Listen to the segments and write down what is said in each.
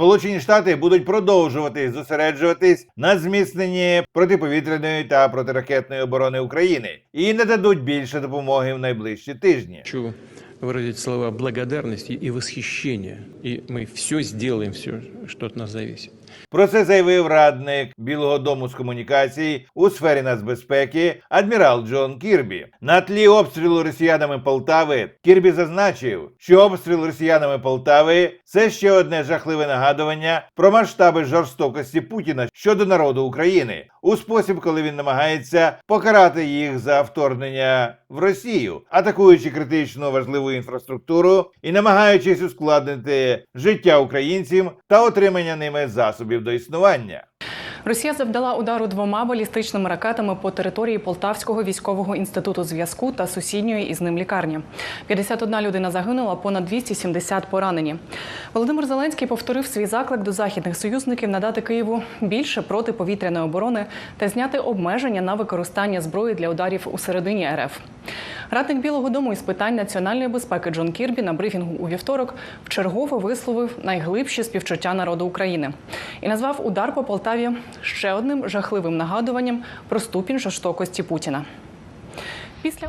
Сполучені Штати будуть продовжувати зосереджуватись на зміцненні протиповітряної та протиракетної оборони України і не дадуть більше допомоги в найближчі тижні. Хочу выразить слова благодарности и восхищения. И мы все сделаем, все, что от нас зависит. Про це заявив радник Білого Дому з комунікацій у сфері нацбезпеки адмірал Джон Кірбі. На тлі обстрілу росіянами Полтави Кірбі зазначив, що обстріл росіянами Полтави це ще одне жахливе нагадування про масштаби жорстокості Путіна щодо народу України у спосіб, коли він намагається покарати їх за вторгнення в Росію, атакуючи критично важливу інфраструктуру і намагаючись ускладнити життя українців та отримання ними засобів до існування. Росія завдала удару двома балістичними ракетами по території Полтавського військового інституту зв'язку та сусідньої із ним лікарні. 51 людина загинула, понад 270 поранені. Володимир Зеленський повторив свій заклик до західних союзників надати Києву більше протиповітряної оборони та зняти обмеження на використання зброї для ударів у середині РФ. Радник Білого Дому із питань національної безпеки Джон Кірбі на брифінгу у вівторок вчергово висловив найглибші співчуття народу України і назвав удар по Полтаві ще одним жахливим нагадуванням про ступінь жорстокості Путіна. Після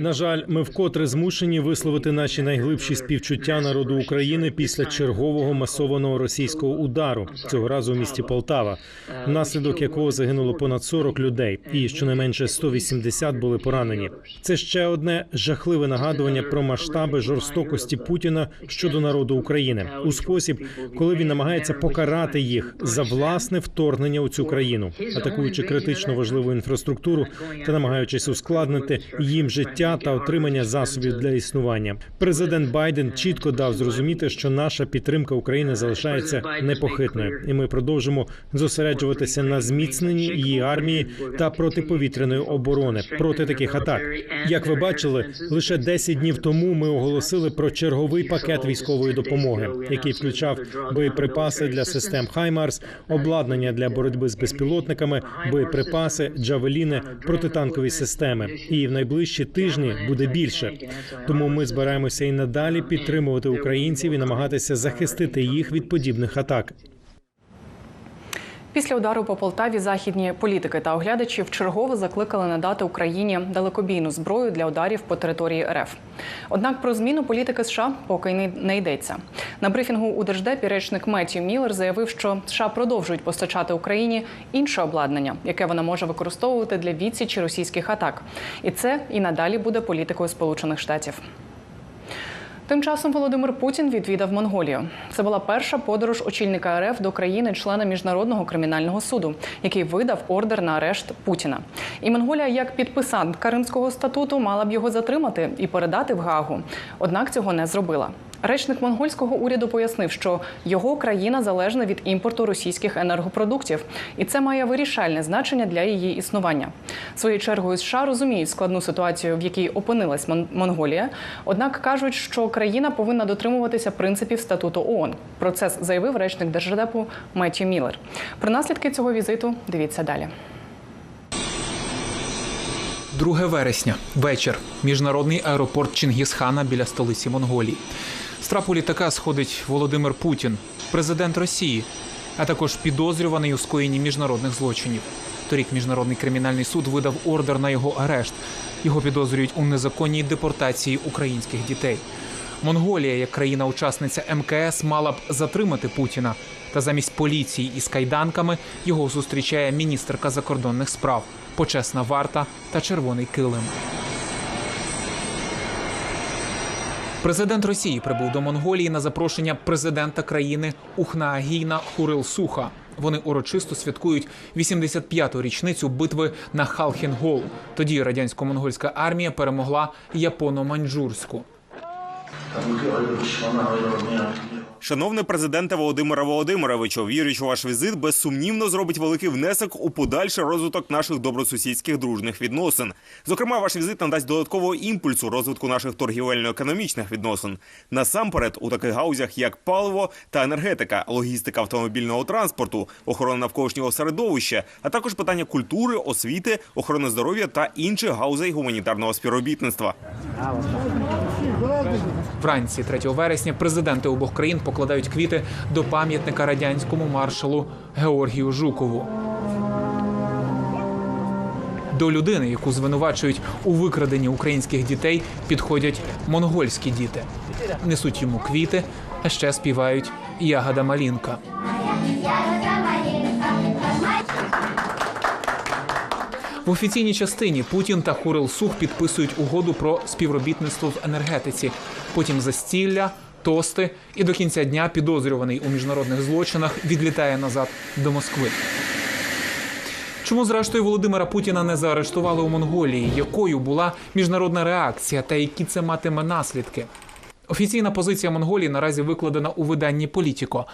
На жаль, ми вкотре змушені висловити наші найглибші співчуття народу України після чергового масованого російського удару цього разу в місті Полтава, внаслідок якого загинуло понад 40 людей, і щонайменше 180 були поранені. Це ще одне жахливе нагадування про масштаби жорстокості Путіна щодо народу України у спосіб, коли він намагається покарати їх за власне вторгнення у цю країну, атакуючи критично важливу інфраструктуру та намагаючись ускладнити їм життя та отримання засобів для існування. Президент Байден чітко дав зрозуміти, що наша підтримка України залишається непохитною, і ми продовжимо зосереджуватися на зміцненні її армії та протиповітряної оборони проти таких атак. Як ви бачили, лише 10 днів тому ми оголосили про черговий пакет військової допомоги, який включав боєприпаси для систем Хаймарс, обладнання для боротьби з безпілотниками, боєприпаси, джавеліни, протитанкові системи. І в найближчі тижні буде більше. Тому ми збираємося і надалі підтримувати українців і намагатися захистити їх від подібних атак. Після удару по Полтаві західні політики та оглядачі вчергово закликали надати Україні далекобійну зброю для ударів по території РФ. Однак про зміну політики США поки не- йдеться. На брифінгу у Держдепі речник Меттью Міллер заявив, що США продовжують постачати Україні інше обладнання, яке вона може використовувати для відсічі російських атак. І це і надалі буде політикою Сполучених Штатів. Тим часом Володимир Путін відвідав Монголію. Це була перша подорож очільника РФ до країни-члена міжнародного кримінального суду, який видав ордер на арешт Путіна. І Монголія, як підписантка Римського статуту, мала б його затримати і передати в Гагу. Однак цього не зробила. Речник монгольського уряду пояснив, що його країна залежна від імпорту російських енергопродуктів, і це має вирішальне значення для її існування. Своєю чергою США розуміють складну ситуацію, в якій опинилась Мон- Монголія. Однак кажуть, що країна повинна дотримуватися принципів статуту ООН. Про це заявив речник держдепу Меттью Міллер. Про наслідки цього візиту дивіться далі. 2 вересня, вечір. Міжнародний аеропорт Чингісхана біля столиці Монголії. З трапу літака сходить Володимир Путін, президент Росії, а також підозрюваний у скоєнні міжнародних злочинів. Торік міжнародний кримінальний суд видав ордер на його арешт. Його підозрюють у незаконній депортації українських дітей. Монголія, як країна-учасниця МКС, мала б затримати Путіна. Та замість поліції із кайданками його зустрічає міністерка закордонних справ, почесна варта та червоний килим. Президент Росії прибув до Монголії на запрошення президента країни Ухнаагійна Хурилсуха. Вони урочисто святкують 85-ту річницю битви на Халхінгол. Тоді радянсько-монгольська армія перемогла японо-маньчжурську. Шановний президенте Володимира Володимировичу, вірю, ваш візит безсумнівно зробить великий внесок у подальший розвиток наших добросусідських дружних відносин. Зокрема, ваш візит надасть додаткового імпульсу розвитку наших торгівельно-економічних відносин. Насамперед, у таких гаузях, як паливо та енергетика, логістика автомобільного транспорту, охорона навколишнього середовища, а також питання культури, освіти, охорони здоров'я та інших гаузей гуманітарного співробітництва. Вранці 3 вересня президенти обох країн покладають квіти до пам'ятника радянському маршалу Георгію Жукову. До людини, яку звинувачують у викраденні українських дітей, підходять монгольські діти, несуть йому квіти, а ще співають Ягода Малінка. В офіційній частині Путін та Хурил Сух підписують угоду про співробітництво в енергетиці. Потім застілля, тости, і до кінця дня підозрюваний у міжнародних злочинах відлітає назад до Москви. Чому зрештою Володимира Путіна не заарештували у Монголії? Якою була міжнародна реакція та які це матиме наслідки? Офіційна позиція Монголії наразі викладена у виданні Політіко.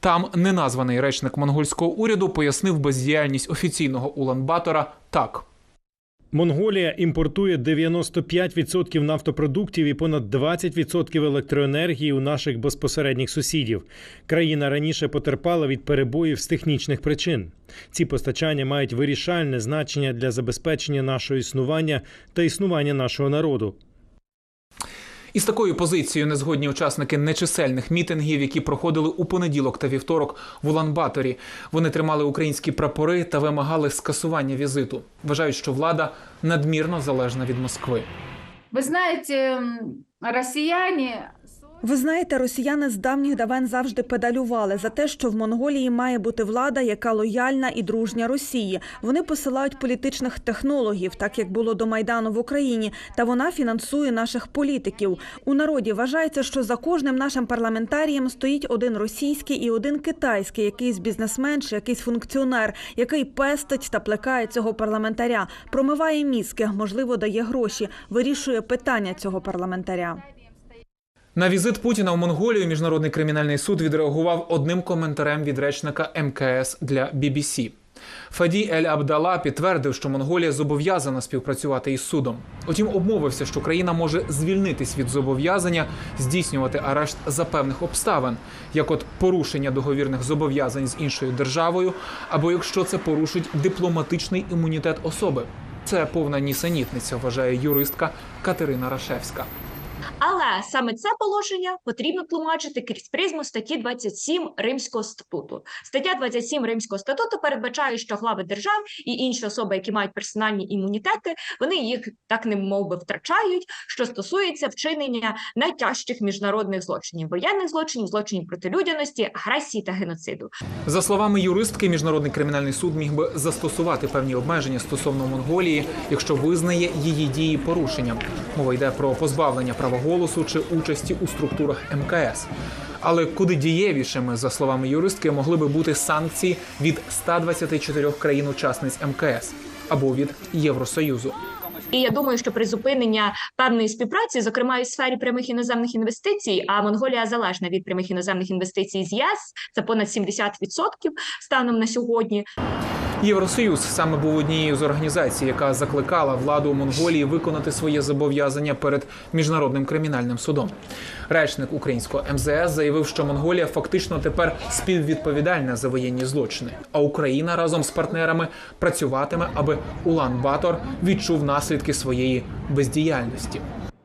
Там неназваний речник монгольського уряду пояснив бездіяльність офіційного Улан-Батора так. Монголія імпортує 95% нафтопродуктів і понад 20% електроенергії у наших безпосередніх сусідів. Країна раніше потерпала від перебоїв з технічних причин. Ці постачання мають вирішальне значення для забезпечення нашого існування та існування нашого народу. Із такою позицією незгодні учасники нечисельних мітингів, які проходили у понеділок та вівторок в Улан-Баторі. Вони тримали українські прапори та вимагали скасування візиту. Вважають, що влада надмірно залежна від Москви. Ви знаєте, м, россияне Ви знаєте, росіяни з давніх давен завжди педалювали за те, що в Монголії має бути влада, яка лояльна і дружня Росії. Вони посилають політичних технологів, так як було до майдану в Україні, та вона фінансує наших політиків. У народі вважається, що за кожним нашим парламентарієм стоїть один російський і один китайський, якийсь бізнесмен чи якийсь функціонер, який пестить та плекає цього парламентаря, промиває мізки, можливо, дає гроші, вирішує питання цього парламентаря. На візит Путіна в Монголію міжнародний кримінальний суд відреагував одним коментарем від речника МКС для BBC. Фаді Ель Абдала підтвердив, що Монголія зобов'язана співпрацювати із судом. Утім, обмовився, що країна може звільнитись від зобов'язання здійснювати арешт за певних обставин, як от порушення договірних зобов'язань з іншою державою, або якщо це порушить дипломатичний імунітет особи. Це повна нісенітниця, вважає юристка Катерина Рашевська. Але саме це положення потрібно тлумачити крізь призму статті 27 Римського статуту. Стаття 27 Римського статуту передбачає, що глави держав і інші особи, які мають персональні імунітети, вони їх так не мов би втрачають, що стосується вчинення найтяжчих міжнародних злочинів, воєнних злочинів, злочинів проти людяності, агресії та геноциду. За словами юристки, міжнародний кримінальний суд міг би застосувати певні обмеження стосовно Монголії, якщо визнає її дії порушенням. Мова йде про позбавлення права голосу чи участі у структурах МКС. Але куди дієвішими, за словами юристки, могли би бути санкції від 124 країн-учасниць МКС або від Євросоюзу. І я думаю, що призупинення певної співпраці, зокрема і сфері прямих іноземних інвестицій, а Монголія залежна від прямих іноземних інвестицій з ЄС, це понад 70% станом на сьогодні. Євросоюз саме був однією з організацій, яка закликала владу Монголії виконати своє зобов'язання перед міжнародним кримінальним судом. Речник українського МЗС заявив, що Монголія фактично тепер співвідповідальна за воєнні злочини, а Україна разом з партнерами працюватиме, аби Улан Батор відчув наслідки своєї бездіяльності.